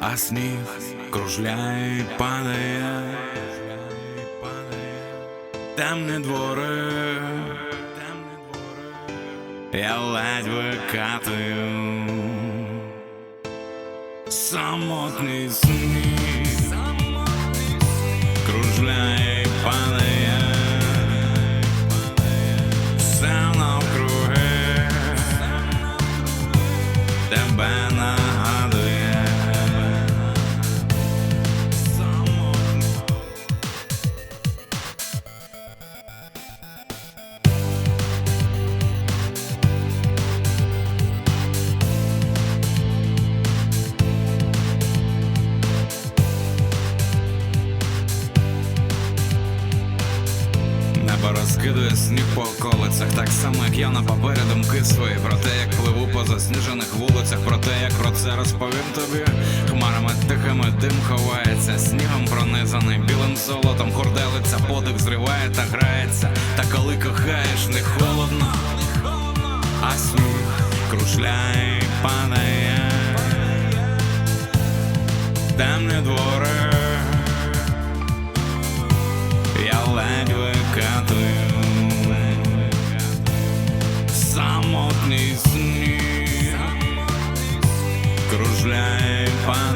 а сніг кружляє і падає, темні двори, я ледь викатую, самотний сніг, кружляє і падає, все навкруги. Тебе нагадує. Небо розкидує сніг по околицях, так само, як я на папері думки свої Про те, як пливу по засніжених вулицях, про те, як про це розповім тобі. Хмарами тихими дим ховається, снігом пронизаний білим золотом, хурделиця, подих зриває та грається. Та коли кохаєш, не холодно, а сніг кружляє і падає. Темні двори, ледь викатую Самотний сні кружляє падає.